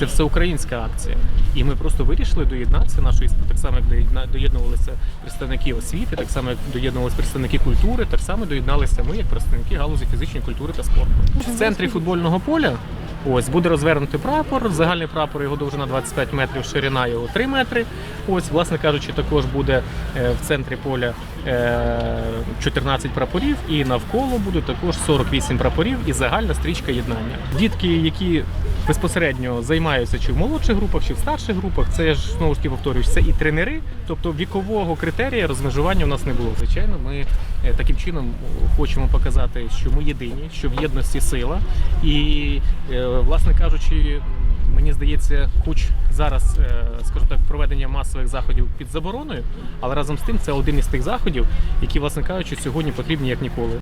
це всеукраїнська акція. І ми просто вирішили доєднатися нашої так само, як доєднувалися представники освіти, так само як доєднувалися представники культури, так само доєдналися ми як представники галузі фізичної культури та спорту. В центрі футбольного поля ось буде розвернутий прапор. Загальний прапор його довжина 25 метрів, ширина його 3 метри. Ось, власне кажучи, також буде е, в центрі поля е, 14 прапорів, і навколо буде також 48 прапорів і загальна стрічка єднання. Дітки, які безпосередньо займаються чи в молодших групах, чи в старших групах, це я ж знову ж таки повторюю, це і тренери, тобто вікового критерія розмежування у нас не було. Звичайно, ми е, таким чином хочемо показати, що ми єдині, що в єдності сила. І, е, власне кажучи, мені здається, хоч зараз, е, скажімо так, проведення масових заходів під забороною, але разом з тим це один із тих заходів, які, власне кажучи, сьогодні потрібні як ніколи.